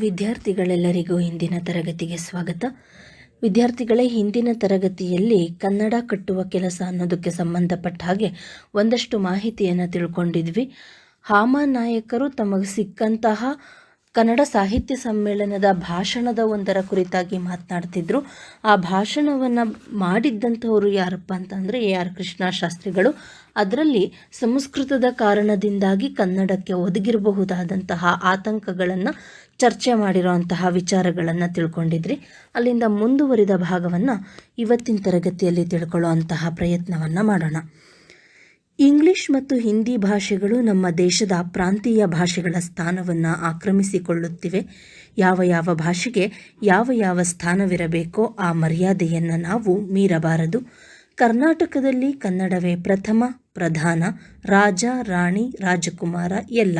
ವಿದ್ಯಾರ್ಥಿಗಳೆಲ್ಲರಿಗೂ ಇಂದಿನ ತರಗತಿಗೆ ಸ್ವಾಗತ. ವಿದ್ಯಾರ್ಥಿಗಳೇ, ಹಿಂದಿನ ತರಗತಿಯಲ್ಲಿ ಕನ್ನಡ ಕಟ್ಟುವ ಕೆಲಸ ಅನ್ನೋದಕ್ಕೆ ಸಂಬಂಧಪಟ್ಟ ಹಾಗೆ ಒಂದಷ್ಟು ಮಾಹಿತಿಯನ್ನು ತಿಳ್ಕೊಂಡಿದ್ವಿ. ಹಾಮ ನಾಯಕರು ತಮಗೆ ಸಿಕ್ಕಂತಹ ಕನ್ನಡ ಸಾಹಿತ್ಯ ಸಮ್ಮೇಳನದ ಭಾಷಣದ ಒಂದರ ಕುರಿತಾಗಿ ಮಾತನಾಡ್ತಿದ್ರು. ಆ ಭಾಷಣವನ್ನು ಮಾಡಿದ್ದಂಥವರು ಯಾರಪ್ಪ ಅಂತಂದರೆ ಎ ಆರ್ ಕೃಷ್ಣ ಶಾಸ್ತ್ರಿಗಳು. ಅದರಲ್ಲಿ ಸಂಸ್ಕೃತದ ಕಾರಣದಿಂದಾಗಿ ಕನ್ನಡಕ್ಕೆ ಒದಗಿರಬಹುದಾದಂತಹ ಆತಂಕಗಳನ್ನು ಚರ್ಚೆ ಮಾಡಿರೋಂತಹ ವಿಚಾರಗಳನ್ನು ತಿಳ್ಕೊಂಡಿದ್ರಿ. ಅಲ್ಲಿಂದ ಮುಂದುವರಿದ ಭಾಗವನ್ನು ಇವತ್ತಿನ ತರಗತಿಯಲ್ಲಿ ತಿಳ್ಕೊಳ್ಳುವಂತಹ ಪ್ರಯತ್ನವನ್ನು ಮಾಡೋಣ. ಇಂಗ್ಲಿಷ್ ಮತ್ತು ಹಿಂದಿ ಭಾಷೆಗಳು ನಮ್ಮ ದೇಶದ ಪ್ರಾಂತೀಯ ಭಾಷೆಗಳ ಸ್ಥಾನವನ್ನು ಆಕ್ರಮಿಸಿಕೊಳ್ಳುತ್ತಿವೆ. ಯಾವ ಯಾವ ಭಾಷೆಗೆ ಯಾವ ಯಾವ ಸ್ಥಾನವಿರಬೇಕೋ ಆ ಮರ್ಯಾದೆಯನ್ನು ನಾವು ಮೀರಬಾರದು. ಕರ್ನಾಟಕದಲ್ಲಿ ಕನ್ನಡವೇ ಪ್ರಥಮ, ಪ್ರಧಾನ, ರಾಜ, ರಾಣಿ, ರಾಜಕುಮಾರ ಎಲ್ಲ.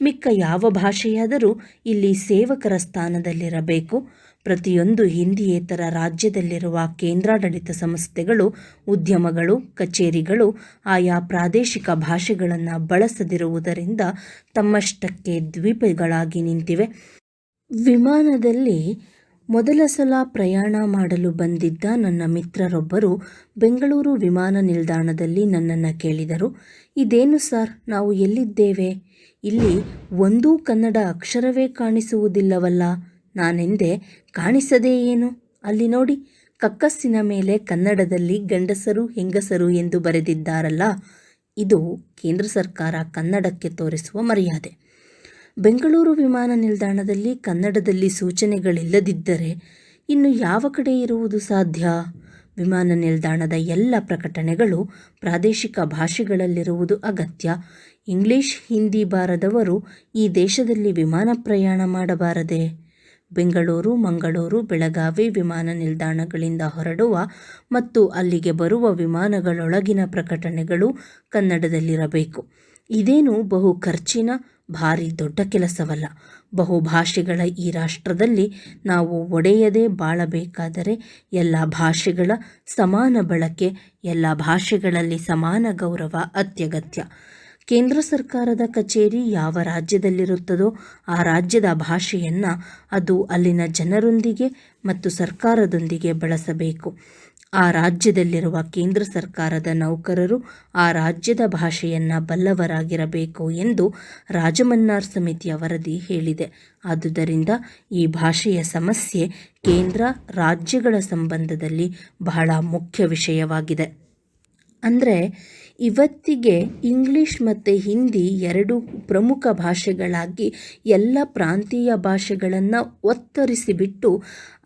ಮಿಕ್ಕ ಯಾವ ಭಾಷೆಯಾದರೂ ಇಲ್ಲಿ ಸೇವಕರ ಸ್ಥಾನದಲ್ಲಿರಬೇಕು. ಪ್ರತಿಯೊಂದು ಹಿಂದಿಯೇತರ ರಾಜ್ಯದಲ್ಲಿರುವ ಕೇಂದ್ರಾಡಳಿತ ಸಂಸ್ಥೆಗಳು, ಉದ್ಯಮಗಳು, ಕಚೇರಿಗಳು ಆಯಾ ಪ್ರಾದೇಶಿಕ ಭಾಷೆಗಳನ್ನು ಬಳಸದಿರುವುದರಿಂದ ತಮ್ಮಷ್ಟಕ್ಕೆ ದ್ವೀಪಗಳಾಗಿ ನಿಂತಿವೆ. ವಿಮಾನದಲ್ಲಿ ಮೊದಲ ಸಲ ಪ್ರಯಾಣ ಮಾಡಲು ಬಂದಿದ್ದ ನನ್ನ ಮಿತ್ರರೊಬ್ಬರು ಬೆಂಗಳೂರು ವಿಮಾನ ನಿಲ್ದಾಣದಲ್ಲಿ ನನ್ನನ್ನು ಕೇಳಿದರು. ಇದೇನು ಸರ್, ನಾವು ಎಲ್ಲಿದ್ದೇವೆ? ಇಲ್ಲಿ ಒಂದೂ ಕನ್ನಡ ಅಕ್ಷರವೇ ಕಾಣಿಸುವುದಿಲ್ಲವಲ್ಲ. ನಾನೆಂದೆ ಕಾಣಿಸದೇ ಏನು? ಅಲ್ಲಿ ನೋಡಿ, ಕಕ್ಕಸ್ಸಿನ ಮೇಲೆ ಕನ್ನಡದಲ್ಲಿ ಗಂಡಸರು, ಹೆಂಗಸರು ಎಂದು ಬರೆದಿದ್ದಾರಲ್ಲ. ಇದು ಕೇಂದ್ರ ಸರ್ಕಾರ ಕನ್ನಡಕ್ಕೆ ತೋರಿಸುವ ಮರ್ಯಾದೆ. ಬೆಂಗಳೂರು ವಿಮಾನ ನಿಲ್ದಾಣದಲ್ಲಿ ಕನ್ನಡದಲ್ಲಿ ಸೂಚನೆಗಳಿಲ್ಲದಿದ್ದರೆ ಇನ್ನು ಯಾವ ಕಡೆ ಇರುವುದು ಸಾಧ್ಯ? ವಿಮಾನ ನಿಲ್ದಾಣದ ಎಲ್ಲ ಪ್ರಕಟಣೆಗಳು ಪ್ರಾದೇಶಿಕ ಭಾಷೆಗಳಲ್ಲಿರುವುದು ಅಗತ್ಯ. ಇಂಗ್ಲಿಷ್, ಹಿಂದಿ ಬಾರದವರು ಈ ದೇಶದಲ್ಲಿ ವಿಮಾನ ಪ್ರಯಾಣ ಮಾಡಬಾರದೆ. ಬೆಂಗಳೂರು, ಮಂಗಳೂರು, ಬೆಳಗಾವಿ ವಿಮಾನ ನಿಲ್ದಾಣಗಳಿಂದ ಹೊರಡುವ ಮತ್ತು ಅಲ್ಲಿಗೆ ಬರುವ ವಿಮಾನಗಳೊಳಗಿನ ಪ್ರಕಟಣೆಗಳು ಕನ್ನಡದಲ್ಲಿರಬೇಕು. ಇದೇನು ಬಹು ಖರ್ಚಿನ ಭಾರಿ ದೊಡ್ಡ ಕೆಲಸವಲ್ಲ. ಬಹುಭಾಷೆಗಳ ಈ ರಾಷ್ಟ್ರದಲ್ಲಿ ನಾವು ಒಡೆಯದೇ ಬಾಳಬೇಕಾದರೆ ಎಲ್ಲ ಭಾಷೆಗಳ ಸಮಾನ ಬಳಕೆ, ಎಲ್ಲ ಭಾಷೆಗಳಲ್ಲಿ ಸಮಾನ ಗೌರವ ಅತ್ಯಗತ್ಯ. ಕೇಂದ್ರ ಸರ್ಕಾರದ ಕಚೇರಿ ಯಾವ ರಾಜ್ಯದಲ್ಲಿರುತ್ತದೋ ಆ ರಾಜ್ಯದ ಭಾಷೆಯನ್ನು ಅದು ಅಲ್ಲಿನ ಜನರೊಂದಿಗೆ ಮತ್ತು ಸರ್ಕಾರದೊಂದಿಗೆ ಬಳಸಬೇಕು. ಆ ರಾಜ್ಯದಲ್ಲಿರುವ ಕೇಂದ್ರ ಸರ್ಕಾರದ ನೌಕರರು ಆ ರಾಜ್ಯದ ಭಾಷೆಯನ್ನು ಬಲ್ಲವರಾಗಿರಬೇಕು ಎಂದು ರಾಜಮನ್ನಾರ್ ಸಮಿತಿಯ ವರದಿ ಹೇಳಿದೆ. ಆದುದರಿಂದ ಈ ಭಾಷೆಯ ಸಮಸ್ಯೆ ಕೇಂದ್ರ ರಾಜ್ಯಗಳ ಸಂಬಂಧದಲ್ಲಿ ಬಹಳ ಮುಖ್ಯ ವಿಷಯವಾಗಿದೆ. ಅಂದರೆ ಇವತ್ತಿಗೆ ಇಂಗ್ಲಿಷ್ ಮತ್ತು ಹಿಂದಿ ಎರಡು ಪ್ರಮುಖ ಭಾಷೆಗಳಾಗಿ ಎಲ್ಲ ಪ್ರಾಂತೀಯ ಭಾಷೆಗಳನ್ನು ಒತ್ತರಿಸಿಬಿಟ್ಟು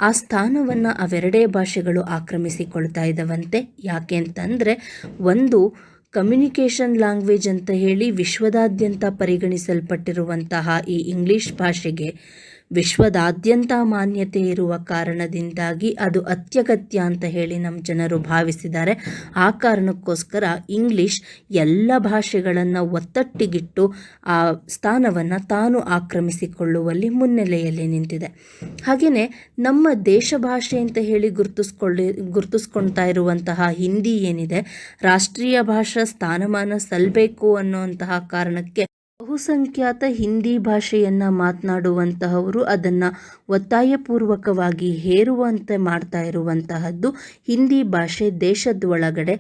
ಆ ಸ್ಥಾನವನ್ನು ಅವೆರಡೇ ಭಾಷೆಗಳು ಆಕ್ರಮಿಸಿಕೊಳ್ತಾ ಇದ್ದಾವಂತೆ ಯಾಕೆ ಅಂತಂದರೆ ಒಂದು ಕಮ್ಯುನಿಕೇಷನ್ ಲ್ಯಾಂಗ್ವೇಜ್ ಅಂತ ಹೇಳಿ ವಿಶ್ವದಾದ್ಯಂತ ಪರಿಗಣಿಸಲ್ಪಟ್ಟಿರುವಂತಹ ಈ ಇಂಗ್ಲೀಷ್ ಭಾಷೆಗೆ ವಿಶ್ವದಾದ್ಯಂತ ಮಾನ್ಯತೆ ಇರುವ ಕಾರಣದಿಂದಾಗಿ ಅದು ಅತ್ಯಗತ್ಯ ಅಂತ ಹೇಳಿ ನಮ್ಮ ಜನರು ಭಾವಿಸಿದ್ದಾರೆ. ಆ ಕಾರಣಕ್ಕೋಸ್ಕರ ಇಂಗ್ಲಿಷ್ ಎಲ್ಲ ಭಾಷೆಗಳನ್ನು ಒತ್ತಟ್ಟಿಗಿಟ್ಟು ಆ ಸ್ಥಾನವನ್ನು ತಾನು ಆಕ್ರಮಿಸಿಕೊಳ್ಳುವಲ್ಲಿ ಮುನ್ನೆಲೆಯಲ್ಲಿ ನಿಂತಿದೆ. ಹಾಗೆಯೇ ನಮ್ಮ ದೇಶ ಭಾಷೆ ಅಂತ ಹೇಳಿ ಗುರುತಿಸ್ಕೊಳ್ಳಿ, ಗುರುತಿಸ್ಕೊಳ್ತಾ ಇರುವಂತಹ ಹಿಂದಿ ಏನಿದೆ, ರಾಷ್ಟ್ರೀಯ ಭಾಷಾ ಸ್ಥಾನಮಾನ ಸಲ್ಲಬೇಕು ಅನ್ನುವಂತಹ ಕಾರಣಕ್ಕೆ ಬಹುಸಂಖ್ಯಾತ ಹಿಂದಿ ಭಾಷೆಯನ್ನು ಮಾತನಾಡುವಂತಹವರು ಅದನ್ನು ಒತ್ತಾಯಪೂರ್ವಕವಾಗಿ ಹೇರುವಂತೆ ಮಾಡ್ತಾ ಇರುವಂತಹದ್ದು ಹಿಂದಿ ಭಾಷೆ ದೇಶದ ಒಳಗಡೆ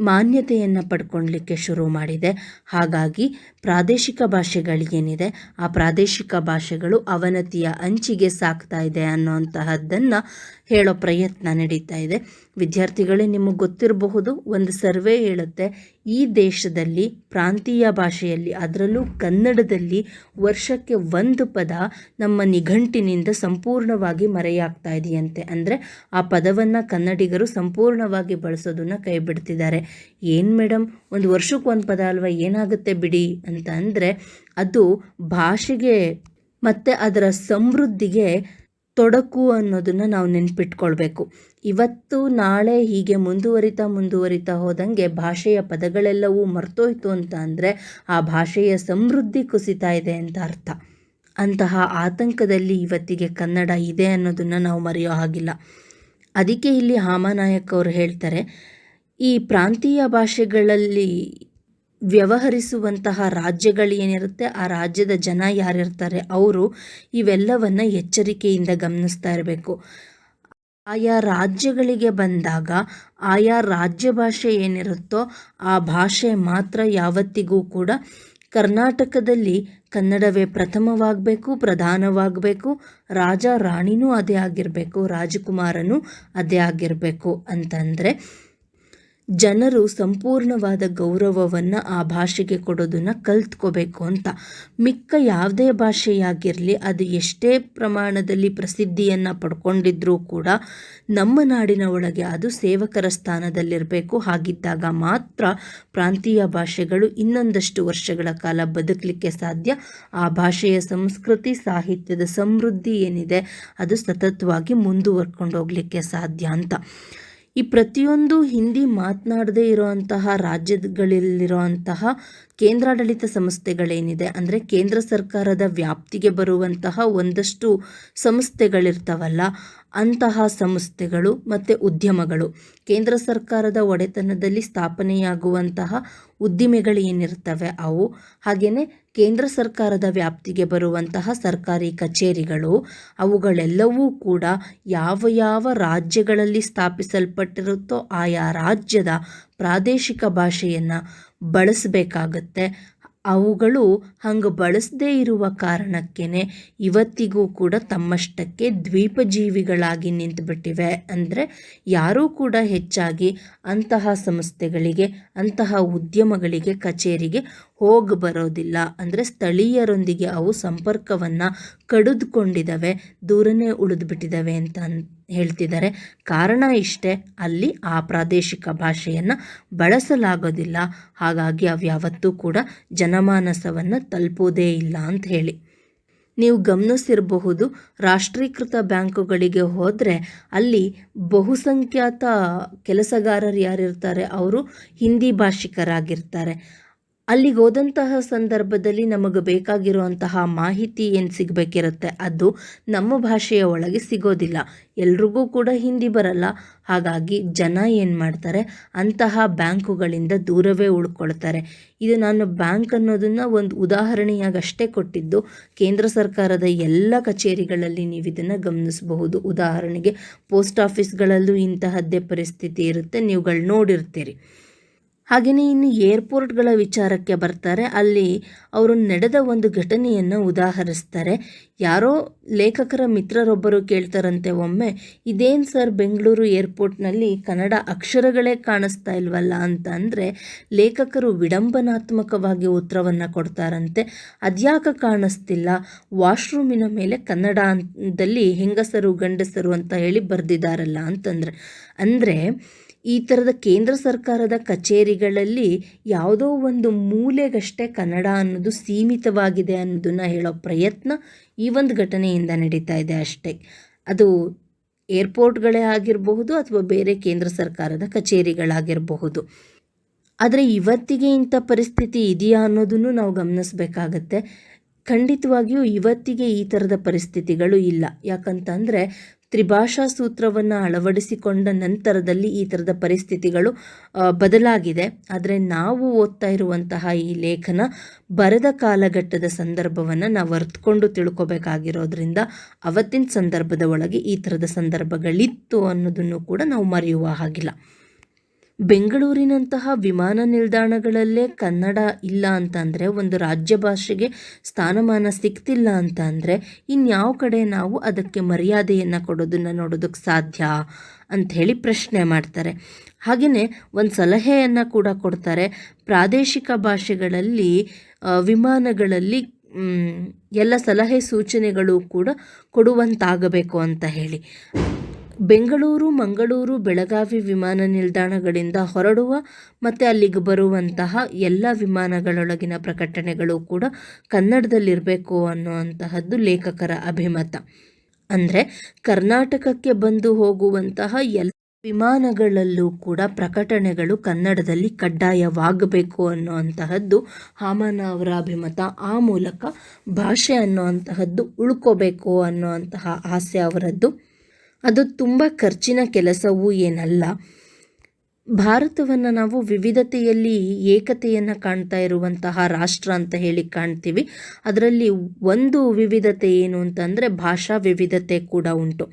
ಮಾನ್ಯತೆಯನ್ನು ಪಡ್ಕೊಳ್ಲಿಕ್ಕೆ ಶುರು ಮಾಡಿದೆ. ಹಾಗಾಗಿ ಪ್ರಾದೇಶಿಕ ಭಾಷೆಗಳಿಗೇನಿದೆ ಆ ಪ್ರಾದೇಶಿಕ ಭಾಷೆಗಳು ಅವನತಿಯ ಅಂಚಿಗೆ ಸಾಕ್ತಾ ಇದೆ ಅನ್ನೋಂತಹದ್ದನ್ನು ಹೇಳೋ ಪ್ರಯತ್ನ ನಡೀತಾ ಇದೆ. ವಿದ್ಯಾರ್ಥಿಗಳೇ ನಿಮಗೆ ಗೊತ್ತಿರಬಹುದು, ಒಂದು ಸರ್ವೆ ಹೇಳುತ್ತೆ, ಈ ದೇಶದಲ್ಲಿ, ಪ್ರಾಂತೀಯ ಭಾಷೆಯಲ್ಲಿ, ಅದರಲ್ಲೂ ಕನ್ನಡದಲ್ಲಿ ವರ್ಷಕ್ಕೆ ಒಂದು ಪದ ನಮ್ಮ ನಿಘಂಟಿನಿಂದ ಸಂಪೂರ್ಣವಾಗಿ ಮರೆಯಾಗ್ತಾ ಇದೆಯಂತೆ. ಅಂದರೆ ಆ ಪದವನ್ನು ಕನ್ನಡಿಗರು ಸಂಪೂರ್ಣವಾಗಿ ಬಳಸೋದನ್ನು ಕೈ ಬಿಡ್ತಿದ್ದಾರೆ ಏನು ಮೇಡಮ್ ಒಂದು ವರ್ಷಕ್ಕೆ ಒಂದು ಪದ ಅಲ್ವಾ, ಏನಾಗುತ್ತೆ ಬಿಡಿ ಅಂತ ಅಂದರೆ, ಅದು ಭಾಷೆಗೆ ಮತ್ತು ಅದರ ಸಮೃದ್ಧಿಗೆ ತೊಡಕು ಅನ್ನೋದನ್ನು ನಾವು ನೆನ್ಪಿಟ್ಕೊಳ್ಬೇಕು. ಇವತ್ತು, ನಾಳೆ ಹೀಗೆ ಮುಂದುವರಿತಾ ಮುಂದುವರಿತಾ ಹೋದಂಗೆ ಭಾಷೆಯ ಪದಗಳೆಲ್ಲವೂ ಮರ್ತೋಯ್ತು ಅಂತ ಅಂದರೆ ಆ ಭಾಷೆಯ ಸಮೃದ್ಧಿ ಕುಸಿತಾ ಇದೆ ಅಂತ ಅರ್ಥ. ಅಂತಹ ಆತಂಕದಲ್ಲಿ ಇವತ್ತಿಗೆ ಕನ್ನಡ ಇದೆ ಅನ್ನೋದನ್ನು ನಾವು ಮರೆಯೋ ಹಾಗಿಲ್ಲ. ಅದಕ್ಕೆ ಇಲ್ಲಿ ಹಾಮಾನಾಯಕ್ ಅವರು ಹೇಳ್ತಾರೆ, ಈ ಪ್ರಾಂತೀಯ ಭಾಷೆಗಳಲ್ಲಿ ವ್ಯವಹರಿಸುವಂತಹ ರಾಜ್ಯಗಳು ಏನಿರುತ್ತೆ ಆ ರಾಜ್ಯದ ಜನ ಯಾರಿರ್ತಾರೆ, ಅವರು ಇವೆಲ್ಲವನ್ನು ಎಚ್ಚರಿಕೆಯಿಂದ ಗಮನಿಸ್ತಾ ಇರಬೇಕು. ಆಯಾ ರಾಜ್ಯಗಳಿಗೆ ಬಂದಾಗ ಆಯಾ ರಾಜ್ಯ ಭಾಷೆ ಏನಿರುತ್ತೋ ಆ ಭಾಷೆ ಮಾತ್ರ ಯಾವತ್ತಿಗೂ ಕೂಡ ಕರ್ನಾಟಕದಲ್ಲಿ ಕನ್ನಡವೇ ಪ್ರಥಮವಾಗಬೇಕು, ಪ್ರಧಾನವಾಗಬೇಕು, ರಾಜ ರಾಣಿನೂ ಅದೇ ಆಗಿರಬೇಕು, ರಾಜಕುಮಾರನೂ ಅದೇ ಆಗಿರಬೇಕು ಅಂತಂದರೆ ಜನರು ಸಂಪೂರ್ಣವಾದ ಗೌರವವನ್ನು ಆ ಭಾಷೆಗೆ ಕೊಡೋದನ್ನು ಕಲ್ತ್ಕೋಬೇಕು ಅಂತ. ಮಿಕ್ಕ ಯಾವುದೇ ಭಾಷೆಯಾಗಿರಲಿ, ಅದು ಎಷ್ಟೇ ಪ್ರಮಾಣದಲ್ಲಿ ಪ್ರಸಿದ್ಧಿಯನ್ನು ಪಡ್ಕೊಂಡಿದ್ರೂ ಕೂಡ ನಮ್ಮ ನಾಡಿನ ಒಳಗೆ ಅದು ಸೇವಕರ ಸ್ಥಾನದಲ್ಲಿರಬೇಕು. ಹಾಗಿದ್ದಾಗ ಮಾತ್ರ ಪ್ರಾಂತೀಯ ಭಾಷೆಗಳು ಇನ್ನೊಂದಷ್ಟು ವರ್ಷಗಳ ಕಾಲ ಬದುಕಲಿಕ್ಕೆ ಸಾಧ್ಯ. ಆ ಭಾಷೆಯ ಸಂಸ್ಕೃತಿ, ಸಾಹಿತ್ಯದ ಸಮೃದ್ಧಿ ಏನಿದೆ, ಅದು ಸತತವಾಗಿ ಮುಂದುವರ್ಕೊಂಡು ಹೋಗಲಿಕ್ಕೆ ಸಾಧ್ಯ ಅಂತ. ಈ ಪ್ರತಿಯೊಂದು ಹಿಂದಿ ಮಾತನಾಡದೇ ಇರುವಂತಹ ರಾಜ್ಯಗಳಲ್ಲಿರುವಂತಹ ಕೇಂದ್ರಾಡಳಿತ ಸಂಸ್ಥೆಗಳೇನಿದೆ ಅಂದರೆ ಕೇಂದ್ರ ಸರ್ಕಾರದ ವ್ಯಾಪ್ತಿಗೆ ಬರುವಂತಹ ಒಂದಷ್ಟು ಸಂಸ್ಥೆಗಳಿರ್ತಾವಲ್ಲ, ಅಂತಹ ಸಂಸ್ಥೆಗಳು ಮತ್ತು ಉದ್ಯಮಗಳು. ಕೇಂದ್ರ ಸರ್ಕಾರದ ಒಡೆತನದಲ್ಲಿ ಸ್ಥಾಪನೆಯಾಗುವಂತಹ ಉದ್ದಿಮೆಗಳು ಏನಿರ್ತವೆ ಅವು? ಹಾಗೆಯೇ ಕೇಂದ್ರ ಸರ್ಕಾರದ ವ್ಯಾಪ್ತಿಗೆ ಬರುವಂತಹ ಸರ್ಕಾರಿ ಕಚೇರಿಗಳು, ಅವುಗಳೆಲ್ಲವೂ ಕೂಡ ಯಾವ ಯಾವ ರಾಜ್ಯಗಳಲ್ಲಿ ಸ್ಥಾಪಿಸಲ್ಪಟ್ಟಿರುತ್ತೋ ಆಯಾ ರಾಜ್ಯದ ಪ್ರಾದೇಶಿಕ ಭಾಷೆಯನ್ನು ಬಳಸಬೇಕಾಗತ್ತೆ. ಅವುಗಳು ಹಂಗೆ ಬಳಸದೇ ಇರುವ ಕಾರಣಕ್ಕೇ ಇವತ್ತಿಗೂ ಕೂಡ ತಮ್ಮಷ್ಟಕ್ಕೆ ದ್ವೀಪಜೀವಿಗಳಾಗಿ ನಿಂತುಬಿಟ್ಟಿವೆ. ಅಂದರೆ ಯಾರೂ ಕೂಡ ಹೆಚ್ಚಾಗಿ ಅಂತಹ ಸಂಸ್ಥೆಗಳಿಗೆ, ಅಂತಹ ಉದ್ಯಮಗಳಿಗೆ, ಕಚೇರಿಗೆ ಹೋಗಿ ಬರೋದಿಲ್ಲ. ಅಂದರೆ ಸ್ಥಳೀಯರೊಂದಿಗೆ ಅವು ಸಂಪರ್ಕವನ್ನು ಕಡಿದುಕೊಂಡಿದ್ದಾವೆ ದೂರನೇ ಉಳಿದುಬಿಟ್ಟಿದ್ದಾವೆ ಅಂತ ಹೇಳ್ತಿದ್ದಾರೆ. ಕಾರಣ ಇಷ್ಟೇ, ಅಲ್ಲಿ ಆ ಪ್ರಾದೇಶಿಕ ಭಾಷೆಯನ್ನು ಬಳಸಲಾಗೋದಿಲ್ಲ. ಹಾಗಾಗಿ ಅವು ಯಾವತ್ತೂ ಕೂಡ ಜನಮಾನಸವನ್ನು ತಲುಪೋದೇ ಇಲ್ಲ ಅಂತ ಹೇಳಿ. ನೀವು ಗಮನಿಸಿರಬಹುದು, ರಾಷ್ಟ್ರೀಕೃತ ಬ್ಯಾಂಕುಗಳಿಗೆ ಹೋದರೆ ಅಲ್ಲಿ ಬಹುಸಂಖ್ಯಾತ ಕೆಲಸಗಾರರು ಯಾರಿರ್ತಾರೆ? ಅವರು ಹಿಂದಿ ಭಾಷಿಕರಾಗಿರ್ತಾರೆ. ಅಲ್ಲಿಗೆ ಹೋದಂತಹ ಸಂದರ್ಭದಲ್ಲಿ ನಮಗೆ ಬೇಕಾಗಿರುವಂತಹ ಮಾಹಿತಿ ಏನು ಸಿಗಬೇಕಿರುತ್ತೆ? ಅದು ನಮ್ಮ ಭಾಷೆಯ ಒಳಗೆ ಸಿಗೋದಿಲ್ಲ. ಎಲ್ರಿಗೂ ಕೂಡ ಹಿಂದಿ ಬರಲ್ಲ. ಹಾಗಾಗಿ ಜನ ಏನು ಮಾಡ್ತಾರೆ? ಅಂತಹ ಬ್ಯಾಂಕುಗಳಿಂದ ದೂರವೇ ಉಳ್ಕೊಳ್ತಾರೆ. ಇದು ನಾನು ಬ್ಯಾಂಕ್ ಅನ್ನೋದನ್ನು ಒಂದು ಉದಾಹರಣೆಯಾಗಿ ಅಷ್ಟೇ ಕೊಟ್ಟಿದ್ದು. ಕೇಂದ್ರ ಸರ್ಕಾರದ ಎಲ್ಲ ಕಚೇರಿಗಳಲ್ಲಿ ನೀವು ಇದನ್ನು ಗಮನಿಸಬಹುದು. ಉದಾಹರಣೆಗೆ ಪೋಸ್ಟ್ ಆಫೀಸ್ಗಳಲ್ಲೂ ಇಂತಹದ್ದೇ ಪರಿಸ್ಥಿತಿ ಇರುತ್ತೆ. ನೀವುಗಳು ನೋಡಿರ್ತೀರಿ. ಹಾಗೆಯೇ ಇನ್ನು ಏರ್ಪೋರ್ಟ್ಗಳ ವಿಚಾರಕ್ಕೆ ಬರ್ತಾರೆ. ಅಲ್ಲಿ ಅವರು ನಡೆದ ಒಂದು ಘಟನೆಯನ್ನು ಉದಾಹರಿಸ್ತಾರೆ. ಯಾರೋ ಲೇಖಕರ ಮಿತ್ರರೊಬ್ಬರು ಕೇಳ್ತಾರಂತೆ, ಒಮ್ಮೆ ಇದೇನು ಸರ್ ಬೆಂಗಳೂರು ಏರ್ಪೋರ್ಟ್ನಲ್ಲಿ ಕನ್ನಡ ಅಕ್ಷರಗಳೇ ಕಾಣಿಸ್ತಾ ಇಲ್ವಲ್ಲ ಅಂತ ಅಂದರೆ ಲೇಖಕರು ವಿಡಂಬನಾತ್ಮಕವಾಗಿ ಉತ್ತರವನ್ನು ಕೊಡ್ತಾರಂತೆ. ಅದ್ಯಾಕೆ ಕಾಣಿಸ್ತಿಲ್ಲ? ವಾಶ್ರೂಮಿನ ಮೇಲೆ ಕನ್ನಡದಲ್ಲಿ ಹೆಂಗಸರು ಗಂಡಸರು ಅಂತ ಹೇಳಿ ಬರೆದಿದ್ದಾರಲ್ಲ ಅಂತಂದರೆ, ಅಂದರೆ ಈ ಥರದ ಕೇಂದ್ರ ಸರ್ಕಾರದ ಕಚೇರಿಗಳಲ್ಲಿ ಯಾವುದೋ ಒಂದು ಮೂಲೆಗಷ್ಟೇ ಕನ್ನಡ ಅನ್ನೋದು ಸೀಮಿತವಾಗಿದೆ ಅನ್ನೋದನ್ನು ಹೇಳೋ ಪ್ರಯತ್ನ ಈ ಒಂದು ಘಟನೆಯಿಂದ ನಡೀತಾ ಇದೆ ಅಷ್ಟೇ. ಅದು ಏರ್ಪೋರ್ಟ್ಗಳೇ ಆಗಿರಬಹುದು ಅಥವಾ ಬೇರೆ ಕೇಂದ್ರ ಸರ್ಕಾರದ ಕಚೇರಿಗಳಾಗಿರಬಹುದು. ಆದರೆ ಇವತ್ತಿಗೆ ಇಂಥ ಪರಿಸ್ಥಿತಿ ಇದೆಯಾ ಅನ್ನೋದನ್ನು ನಾವು ಗಮನಿಸಬೇಕಾಗತ್ತೆ. ಖಂಡಿತವಾಗಿಯೂ ಇವತ್ತಿಗೆ ಈ ಥರದ ಪರಿಸ್ಥಿತಿಗಳು ಇಲ್ಲ. ಯಾಕಂತಂದರೆ ತ್ರಿಭಾಷಾ ಸೂತ್ರವನ್ನು ಅಳವಡಿಸಿಕೊಂಡ ನಂತರದಲ್ಲಿ ಈ ಥರದ ಪರಿಸ್ಥಿತಿಗಳು ಬದಲಾಗಿದೆ. ಆದರೆ ನಾವು ಓದ್ತಾ ಇರುವಂತಹ ಈ ಲೇಖನ ಬರದ ಕಾಲಘಟ್ಟದ ಸಂದರ್ಭವನ್ನು ನಾವು ಅರ್ತ್ಕೊಂಡು ತಿಳ್ಕೊಬೇಕಾಗಿರೋದ್ರಿಂದ ಅವತ್ತಿನ ಸಂದರ್ಭದ ಒಳಗೆ ಈ ಥರದ ಸಂದರ್ಭಗಳಿತ್ತು ಅನ್ನೋದನ್ನು ಕೂಡ ನಾವು ಮರೆಯುವ ಹಾಗಿಲ್ಲ. ಬೆಂಗಳೂರಿನಂತಹ ವಿಮಾನ ನಿಲ್ದಾಣಗಳಲ್ಲೇ ಕನ್ನಡ ಇಲ್ಲ ಅಂತಂದರೆ, ಒಂದು ರಾಜ್ಯ ಭಾಷೆಗೆ ಸ್ಥಾನಮಾನ ಸಿಗ್ತಿಲ್ಲ ಅಂತ ಅಂದರೆ ಇನ್ಯಾವ ಕಡೆ ನಾವು ಅದಕ್ಕೆ ಮರ್ಯಾದೆಯನ್ನು ಕೊಡೋದನ್ನು ನೋಡೋದಕ್ಕೆ ಸಾಧ್ಯ ಅಂಥೇಳಿ ಪ್ರಶ್ನೆ ಮಾಡ್ತಾರೆ. ಹಾಗೆಯೇ ಒಂದು ಸಲಹೆಯನ್ನು ಕೂಡ ಕೊಡ್ತಾರೆ. ಪ್ರಾದೇಶಿಕ ಭಾಷೆಗಳಲ್ಲಿ ವಿಮಾನಗಳಲ್ಲಿ ಎಲ್ಲ ಸಲಹೆ ಸೂಚನೆಗಳು ಕೂಡ ಕೊಡುವಂತಾಗಬೇಕು ಅಂತ ಹೇಳಿ. ಬೆಂಗಳೂರು, ಮಂಗಳೂರು ಬೆಳಗಾವಿ ವಿಮಾನ ನಿಲ್ದಾಣಗಳಿಂದ ಹೊರಡುವ ಮತ್ತು ಅಲ್ಲಿಗೆ ಬರುವಂತಹ ಎಲ್ಲ ವಿಮಾನಗಳೊಳಗಿನ ಪ್ರಕಟಣೆಗಳು ಕೂಡ ಕನ್ನಡದಲ್ಲಿರಬೇಕು ಅನ್ನುವಂತಹದ್ದು ಲೇಖಕರ ಅಭಿಮತ. ಅಂದರೆ ಕರ್ನಾಟಕಕ್ಕೆ ಬಂದು ಹೋಗುವಂತಹ ಎಲ್ಲ ವಿಮಾನಗಳಲ್ಲೂ ಕೂಡ ಪ್ರಕಟಣೆಗಳು ಕನ್ನಡದಲ್ಲಿ ಕಡ್ಡಾಯವಾಗಬೇಕು ಅನ್ನುವಂತಹದ್ದು ಹಾಮನ ಅವರ ಅಭಿಮತ. ಆ ಮೂಲಕ ಭಾಷೆ ಅನ್ನುವಂತಹದ್ದು ಉಳ್ಕೋಬೇಕು ಅನ್ನುವಂತಹ ಆಸೆ ಅವರದ್ದು. ಅದು ತುಂಬ ಖರ್ಚಿನ ಕೆಲಸವೂ ಏನಲ್ಲ. ಭಾರತವನ್ನು ನಾವು ವಿವಿಧತೆಯಲ್ಲಿ ಏಕತೆಯನ್ನು ಕಾಣ್ತಾ ಇರುವಂತಹ ರಾಷ್ಟ್ರ ಅಂತ ಹೇಳಿ ಕಾಣ್ತೀವಿ. ಅದರಲ್ಲಿ ಒಂದು ವಿವಿಧತೆ ಏನು ಅಂತಂದರೆ ಭಾಷಾ ವಿವಿಧತೆ ಕೂಡ ಉಂಟು.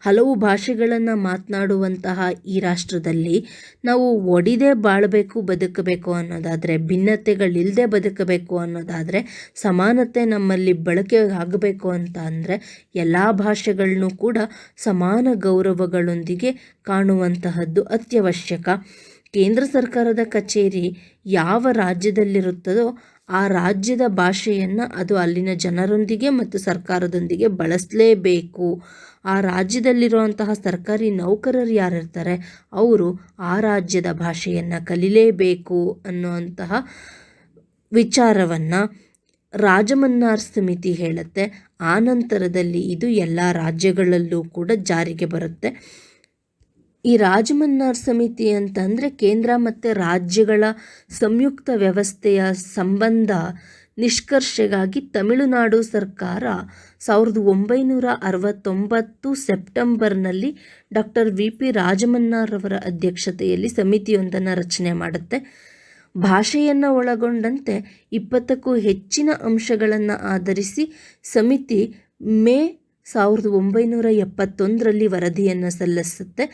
ಹಲವು ಭಾಷೆಗಳನ್ನು ಮಾತನಾಡುವಂತಹ ಈ ರಾಷ್ಟ್ರದಲ್ಲಿ ನಾವು ಒಡಿದೇ ಬಾಳಬೇಕು, ಬದುಕಬೇಕು ಅನ್ನೋದಾದರೆ ಭಿನ್ನತೆಗಳಿಲ್ಲದೆ ಬದುಕಬೇಕು ಅನ್ನೋದಾದರೆ, ಸಮಾನತೆ ನಮ್ಮಲ್ಲಿ ಬಳಕೆ ಆಗಬೇಕು ಅಂತ ಅಂದರೆ ಎಲ್ಲ ಭಾಷೆಗಳನ್ನೂ ಕೂಡ ಸಮಾನ ಗೌರವಗಳೊಂದಿಗೆ ಕಾಣುವಂತಹದ್ದು ಅತ್ಯವಶ್ಯಕ. ಕೇಂದ್ರ ಸರ್ಕಾರದ ಕಚೇರಿ ಯಾವ ರಾಜ್ಯದಲ್ಲಿರುತ್ತದೋ ಆ ರಾಜ್ಯದ ಭಾಷೆಯನ್ನು ಅದು ಅಲ್ಲಿನ ಜನರೊಂದಿಗೆ ಮತ್ತು ಸರ್ಕಾರದೊಂದಿಗೆ ಬಳಸಲೇಬೇಕು. ಆ ರಾಜ್ಯದಲ್ಲಿರುವಂತಹ ಸರ್ಕಾರಿ ನೌಕರರು ಯಾರಿರ್ತಾರೆ? ಅವರು ಆ ರಾಜ್ಯದ ಭಾಷೆಯನ್ನು ಕಲಿಲೇಬೇಕು ಅನ್ನುವಂತಹ ವಿಚಾರವನ್ನು ರಾಜಮನ್ನಾರ್ ಸಮಿತಿ ಹೇಳುತ್ತೆ. ಆ ನಂತರದಲ್ಲಿ ಇದು ಎಲ್ಲ ರಾಜ್ಯಗಳಲ್ಲೂ ಕೂಡ ಜಾರಿಗೆ ಬರುತ್ತೆ. ಈ ರಾಜಮನ್ನಾರ್ ಸಮಿತಿ ಅಂತಂದರೆ ಕೇಂದ್ರ ಮತ್ತು ರಾಜ್ಯಗಳ ಸಂಯುಕ್ತ ವ್ಯವಸ್ಥೆಯ ಸಂಬಂಧ ನಿಷ್ಕರ್ಷೆಗಾಗಿ ತಮಿಳುನಾಡು ಸರ್ಕಾರ ಸಾವಿರದ ಒಂಬೈನೂರ ಅರವತ್ತೊಂಬತ್ತು ಸೆಪ್ಟೆಂಬರ್ನಲ್ಲಿ ಡಾಕ್ಟರ್ ವಿ ಪಿ ರಾಜಮನ್ನಾರವರ ಅಧ್ಯಕ್ಷತೆಯಲ್ಲಿ ಸಮಿತಿಯೊಂದನ್ನು ರಚನೆ ಮಾಡುತ್ತೆ. ಭಾಷೆಯನ್ನು ಒಳಗೊಂಡಂತೆ ಇಪ್ಪತ್ತಕ್ಕೂ ಹೆಚ್ಚಿನ ಅಂಶಗಳನ್ನು ಆಧರಿಸಿ ಸಮಿತಿ ಮೇ ಸಾವಿರದ ಒಂಬೈನೂರ ಎಪ್ಪತ್ತೊಂದರಲ್ಲಿ ವರದಿಯನ್ನು ಸಲ್ಲಿಸುತ್ತೆ.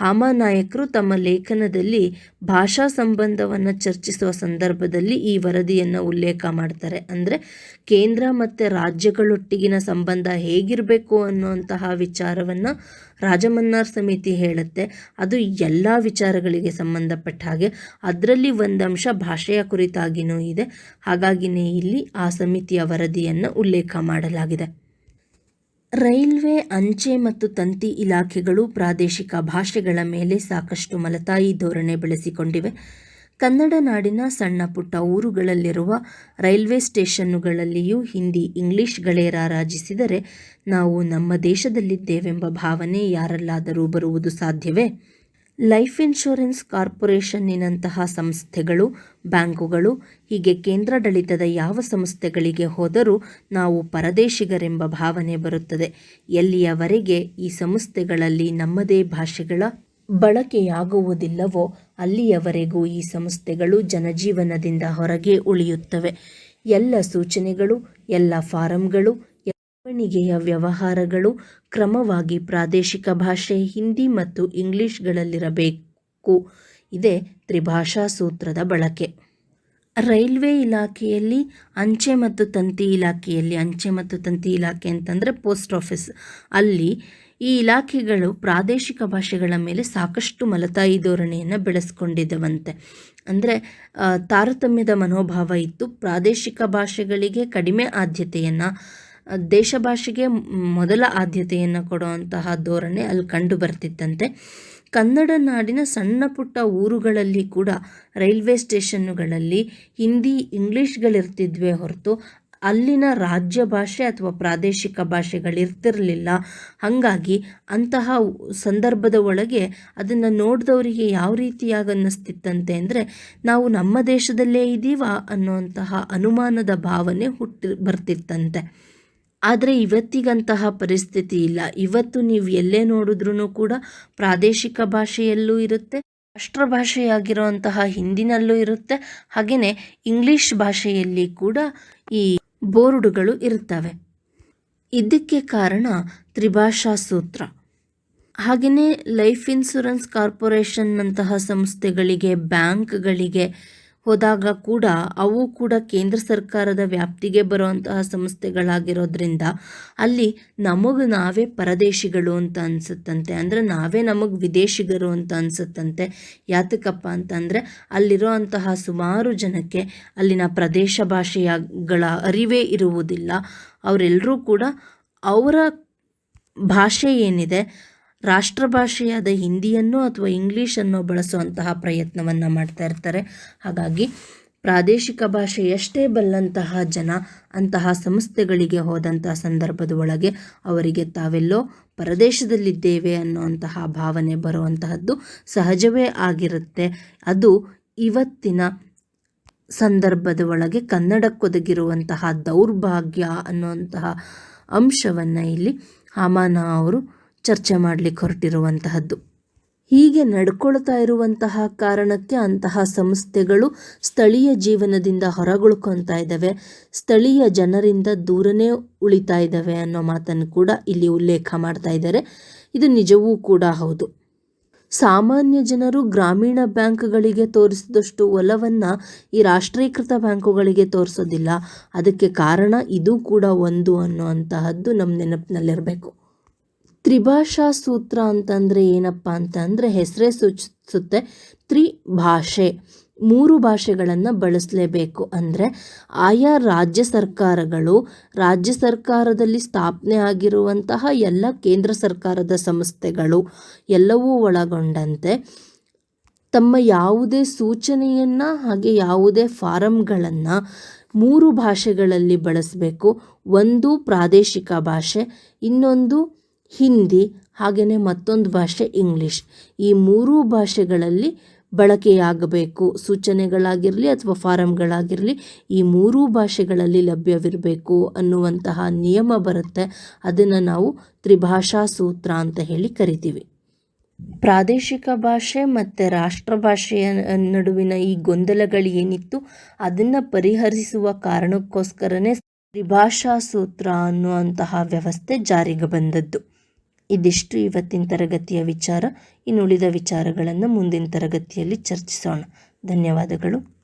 ಹಾಮಾನಾಯಕರು ತಮ್ಮ ಲೇಖನದಲ್ಲಿ ಭಾಷಾ ಸಂಬಂಧವನ್ನು ಚರ್ಚಿಸುವ ಸಂದರ್ಭದಲ್ಲಿ ಈ ವರದಿಯನ್ನು ಉಲ್ಲೇಖ ಮಾಡ್ತಾರೆ. ಅಂದರೆ ಕೇಂದ್ರ ಮತ್ತು ರಾಜ್ಯಗಳೊಟ್ಟಿಗಿನ ಸಂಬಂಧ ಹೇಗಿರಬೇಕು ಅನ್ನುವಂತಹ ವಿಚಾರವನ್ನು ರಾಜಮನ್ನಾರ್ ಸಮಿತಿ ಹೇಳುತ್ತೆ. ಅದು ಎಲ್ಲ ವಿಚಾರಗಳಿಗೆ ಸಂಬಂಧಪಟ್ಟ ಹಾಗೆ ಅದರಲ್ಲಿ ಒಂದು ಅಂಶ ಭಾಷೆಯ ಕುರಿತಾಗಿಯೂ ಇದೆ. ಹಾಗಾಗಿನೇ ಇಲ್ಲಿ ಆ ಸಮಿತಿಯ ವರದಿಯನ್ನು ಉಲ್ಲೇಖ ಮಾಡಲಾಗಿದೆ. ರೈಲ್ವೆ, ಅಂಚೆ ಮತ್ತು ತಂತಿ ಇಲಾಖೆಗಳು ಪ್ರಾದೇಶಿಕ ಭಾಷೆಗಳ ಮೇಲೆ ಸಾಕಷ್ಟು ಮಲತಾಯಿ ಧೋರಣೆ ಬೆಳೆಸಿಕೊಂಡಿವೆ. ಕನ್ನಡ ನಾಡಿನ ಸಣ್ಣ ಪುಟ್ಟ ಊರುಗಳಲ್ಲಿರುವ ರೈಲ್ವೆ ಸ್ಟೇಷನ್ನುಗಳಲ್ಲಿಯೂ ಹಿಂದಿ ಇಂಗ್ಲಿಷ್ಗಳೇ ರಾರಾಜಿಸಿದರೆ ನಾವು ನಮ್ಮ ದೇಶದಲ್ಲಿದ್ದೇವೆಂಬ ಭಾವನೆ ಯಾರಲ್ಲಾದರೂ ಬರುವುದು ಸಾಧ್ಯವೇ? ಲೈಫ್ ಇನ್ಶೂರೆನ್ಸ್ ಕಾರ್ಪೊರೇಷನ್ನಿನಂತಹ ಸಂಸ್ಥೆಗಳು, ಬ್ಯಾಂಕುಗಳು, ಹೀಗೆ ಕೇಂದ್ರಾಡಳಿತದ ಯಾವ ಸಂಸ್ಥೆಗಳಿಗೆ ಹೋದರೂ ನಾವು ಪರದೇಶಿಗರೆಂಬ ಭಾವನೆ ಬರುತ್ತದೆ. ಎಲ್ಲಿಯವರೆಗೆ ಈ ಸಂಸ್ಥೆಗಳಲ್ಲಿ ನಮ್ಮದೇ ಭಾಷೆಗಳ ಬಳಕೆಯಾಗುವುದಿಲ್ಲವೋ, ಅಲ್ಲಿಯವರೆಗೂ ಈ ಸಂಸ್ಥೆಗಳು ಜನಜೀವನದಿಂದ ಹೊರಗೆ ಉಳಿಯುತ್ತವೆ. ಎಲ್ಲ ಸೂಚನೆಗಳು, ಎಲ್ಲ ಫಾರಂಗಳು ಬೆಳವಣಿಗೆಯ ವ್ಯವಹಾರಗಳು ಕ್ರಮವಾಗಿ ಪ್ರಾದೇಶಿಕ ಭಾಷೆ, ಹಿಂದಿ ಮತ್ತು ಇಂಗ್ಲಿಷ್ಗಳಲ್ಲಿರಬೇಕು. ಇದೆ ತ್ರಿಭಾಷಾ ಸೂತ್ರದ ಬಳಕೆ. ರೈಲ್ವೆ ಇಲಾಖೆಯಲ್ಲಿ ಅಂಚೆ ಮತ್ತು ತಂತಿ ಇಲಾಖೆಯಲ್ಲಿ ಅಂಚೆ ಮತ್ತು ತಂತಿ ಇಲಾಖೆ ಅಂತಂದರೆ ಪೋಸ್ಟ್ ಆಫೀಸ್. ಅಲ್ಲಿ ಈ ಇಲಾಖೆಗಳು ಪ್ರಾದೇಶಿಕ ಭಾಷೆಗಳ ಮೇಲೆ ಸಾಕಷ್ಟು ಮಲತಾಯಿ ಧೋರಣೆಯನ್ನು ಬೆಳೆಸ್ಕೊಂಡಿದ್ದವಂತೆ ಅಂದರೆ ತಾರತಮ್ಯದ ಮನೋಭಾವ ಇತ್ತು ಪ್ರಾದೇಶಿಕ ಭಾಷೆಗಳಿಗೆ ಕಡಿಮೆ ಆದ್ಯತೆಯನ್ನು ದೇಶ ಭಾಷೆಗೆ ಮೊದಲ ಆದ್ಯತೆಯನ್ನು ಕೊಡುವಂತಹ ಧೋರಣೆ ಅಲ್ಲಿ ಕಂಡು ಬರ್ತಿತ್ತಂತೆ. ಕನ್ನಡ ನಾಡಿನ ಸಣ್ಣ ಪುಟ್ಟ ಊರುಗಳಲ್ಲಿ ಕೂಡ ರೈಲ್ವೆ ಸ್ಟೇಷನ್ನುಗಳಲ್ಲಿ ಹಿಂದಿ, ಇಂಗ್ಲೀಷ್ಗಳಿರ್ತಿದ್ವೇ ಹೊರತು ಅಲ್ಲಿನ ರಾಜ್ಯ ಭಾಷೆ ಅಥವಾ ಪ್ರಾದೇಶಿಕ ಭಾಷೆಗಳಿರ್ತಿರಲಿಲ್ಲ. ಹಾಗಾಗಿ ಅಂತಹ ಸಂದರ್ಭದ ಒಳಗೆ ಅದನ್ನು ನೋಡಿದವರಿಗೆ ಯಾವ ರೀತಿಯಾಗಿ ಅನ್ನಿಸ್ತಿತ್ತಂತೆ ಅಂದರೆ, ನಾವು ನಮ್ಮ ದೇಶದಲ್ಲೇ ಇದ್ದೀವಾ ಅನ್ನುವಂತಹ ಅನುಮಾನದ ಭಾವನೆ ಹುಟ್ಟಿ ಬರ್ತಿತ್ತಂತೆ. ಆದರೆ ಇವತ್ತಿಗಂತಹ ಪರಿಸ್ಥಿತಿ ಇಲ್ಲ. ಇವತ್ತು ನೀವು ಎಲ್ಲೇ ನೋಡಿದ್ರೂ ಕೂಡ ಪ್ರಾದೇಶಿಕ ಭಾಷೆಯಲ್ಲೂ ಇರುತ್ತೆ ರಾಷ್ಟ್ರ ಭಾಷೆಯಾಗಿರುವಂತಹ ಹಿಂದಿನಲ್ಲೂ ಇರುತ್ತೆ. ಹಾಗೆಯೇ ಇಂಗ್ಲಿಷ್ ಭಾಷೆಯಲ್ಲಿ ಕೂಡ ಈ ಬೋರ್ಡುಗಳು ಇರುತ್ತವೆ. ಇದಕ್ಕೆ ಕಾರಣ ತ್ರಿಭಾಷಾ ಸೂತ್ರ. ಹಾಗೆಯೇ ಲೈಫ್ ಇನ್ಶೂರೆನ್ಸ್ ಕಾರ್ಪೊರೇಷನ್ನಂತಹ ಸಂಸ್ಥೆಗಳಿಗೆ, ಬ್ಯಾಂಕ್ಗಳಿಗೆ ಹೋದಾಗ ಕೂಡ ಅವು ಕೂಡ ಕೇಂದ್ರ ಸರ್ಕಾರದ ವ್ಯಾಪ್ತಿಗೆ ಬರುವಂತಹ ಸಂಸ್ಥೆಗಳಾಗಿರೋದ್ರಿಂದ ಅಲ್ಲಿ ನಮಗೆ ನಾವೇ ಪರದೇಶಿಗಳು ಅಂತ ಅನಿಸುತ್ತಂತೆ. ಅಂದರೆ ನಾವೇ ನಮಗೆ ವಿದೇಶಿಗರು ಅಂತ ಅನಿಸುತ್ತಂತೆ. ಯಾತಕಪ್ಪ ಅಂತಂದರೆ ಅಲ್ಲಿರೋ ಅಂತಹ ಸುಮಾರು ಜನಕ್ಕೆ ಅಲ್ಲಿನ ಪ್ರದೇಶ ಭಾಷೆಯಗಳ ಅರಿವೇ ಇರುವುದಿಲ್ಲ. ಅವರೆಲ್ಲರೂ ಕೂಡ ಅವರ ಭಾಷೆ ಏನಿದೆ ರಾಷ್ಟ್ರಭಾಷೆಯಾದ ಹಿಂದಿಯನ್ನು ಅಥವಾ ಇಂಗ್ಲೀಷನ್ನು ಬಳಸುವಂತಹ ಪ್ರಯತ್ನವನ್ನು ಮಾಡ್ತಾ ಇರ್ತಾರೆ. ಹಾಗಾಗಿ ಪ್ರಾದೇಶಿಕ ಭಾಷೆ ಎಷ್ಟೇ ಬಲ್ಲಂತಹ ಜನ, ಅಂತಹ ಸಂಸ್ಥೆಗಳಿಗೆ ಹೋದಂತಹ ಸಂದರ್ಭದ ಒಳಗೆ ಅವರಿಗೆ ತಾವೆಲ್ಲೋ ಪರದೇಶದಲ್ಲಿದ್ದೇವೆ ಅನ್ನುವಂತಹ ಭಾವನೆ ಬರುವಂತಹದ್ದು ಸಹಜವೇ ಆಗಿರುತ್ತೆ. ಅದು ಇವತ್ತಿನ ಸಂದರ್ಭದ ಒಳಗೆ ಕನ್ನಡಕ್ಕೊದಗಿರುವಂತಹ ದೌರ್ಭಾಗ್ಯ ಅನ್ನುವಂತಹ ಅಂಶವನ್ನು ಇಲ್ಲಿ ಹಾಮಾನ ಅವರು ಚರ್ಚೆ ಮಾಡಲಿಕ್ಕೆ ಹೊರಟಿರುವಂತಹದ್ದು. ಹೀಗೆ ನಡ್ಕೊಳ್ತಾ ಇರುವಂತಹ ಕಾರಣಕ್ಕೆ ಅಂತಹ ಸಂಸ್ಥೆಗಳು ಸ್ಥಳೀಯ ಜೀವನದಿಂದ ಹೊರಗುಳ್ಕೊತಾ ಇದ್ದಾವೆ. ಸ್ಥಳೀಯ ಜನರಿಂದ ದೂರನೇ ಉಳಿತಾ ಇದ್ದಾವೆ ಅನ್ನೋ ಮಾತನ್ನು ಕೂಡ ಇಲ್ಲಿ ಉಲ್ಲೇಖ ಮಾಡ್ತಾ ಇದ್ದಾರೆ. ಇದು ನಿಜವೂ ಕೂಡ ಹೌದು. ಸಾಮಾನ್ಯ ಜನರು ಗ್ರಾಮೀಣ ಬ್ಯಾಂಕ್ಗಳಿಗೆ ತೋರಿಸಿದಷ್ಟು ಒಲವನ್ನು ಈ ರಾಷ್ಟ್ರೀಕೃತ ಬ್ಯಾಂಕುಗಳಿಗೆ ತೋರಿಸೋದಿಲ್ಲ. ಅದಕ್ಕೆ ಕಾರಣ ಇದು ಕೂಡ ಒಂದು ಅನ್ನುವಂತಹದ್ದು ನಮ್ಮ ನೆನಪಿನಲ್ಲಿರಬೇಕು. ತ್ರಿಭಾಷಾ ಸೂತ್ರ ಅಂತಂದರೆ ಏನಪ್ಪ ಅಂತಂದರೆ ಹೆಸರೇ ಸೂಚಿಸುತ್ತೆ ತ್ರಿಭಾಷೆ. ಮೂರು ಭಾಷೆಗಳನ್ನು ಬಳಸಲೇಬೇಕು ಅಂದರೆ ಆಯಾ ರಾಜ್ಯ ಸರ್ಕಾರಗಳು, ರಾಜ್ಯ ಸರ್ಕಾರದಲ್ಲಿ ಸ್ಥಾಪನೆ ಆಗಿರುವಂತಹ ಎಲ್ಲ ಕೇಂದ್ರ ಸರ್ಕಾರದ ಸಂಸ್ಥೆಗಳು ಎಲ್ಲವೂ ಒಳಗೊಂಡಂತೆ ತಮ್ಮ ಯಾವುದೇ ಸೂಚನೆಯನ್ನು ಹಾಗೆ ಯಾವುದೇ ಫಾರಂಗಳನ್ನು ಮೂರು ಭಾಷೆಗಳಲ್ಲಿ ಬಳಸಬೇಕು. ಒಂದು ಪ್ರಾದೇಶಿಕ ಭಾಷೆ, ಇನ್ನೊಂದು ಹಿಂದಿ ಹಾಗೆಯೇ ಮತ್ತೊಂದು ಭಾಷೆ ಇಂಗ್ಲೀಷ್. ಈ ಮೂರೂ ಭಾಷೆಗಳಲ್ಲಿ ಬಳಕೆಯಾಗಬೇಕು. ಸೂಚನೆಗಳಾಗಿರಲಿ ಅಥವಾ ಫಾರಮ್ಗಳಾಗಿರಲಿ ಈ ಮೂರೂ ಭಾಷೆಗಳಲ್ಲಿ ಲಭ್ಯವಿರಬೇಕು ಅನ್ನುವಂತಹ ನಿಯಮ ಬರುತ್ತೆ. ಅದನ್ನು ನಾವು ತ್ರಿಭಾಷಾ ಸೂತ್ರ ಅಂತ ಹೇಳಿ ಕರಿತೀವಿ. ಪ್ರಾದೇಶಿಕ ಭಾಷೆ ಮತ್ತು ರಾಷ್ಟ್ರಭಾಷೆಯ ನಡುವಿನ ಈ ಗೊಂದಲಗಳು ಏನಿತ್ತು ಅದನ್ನು ಪರಿಹರಿಸುವ ಕಾರಣಕ್ಕೋಸ್ಕರನೇ ತ್ರಿಭಾಷಾ ಸೂತ್ರ ಅನ್ನುವಂತಹ ವ್ಯವಸ್ಥೆ ಜಾರಿಗೆ ಬಂದದ್ದು. ಇದಿಷ್ಟು ಇವತ್ತಿನ ತರಗತಿಯ ವಿಚಾರ. ಇನ್ನುಳಿದ ವಿಚಾರಗಳನ್ನು ಮುಂದಿನ ತರಗತಿಯಲ್ಲಿ ಚರ್ಚಿಸೋಣ. ಧನ್ಯವಾದಗಳು.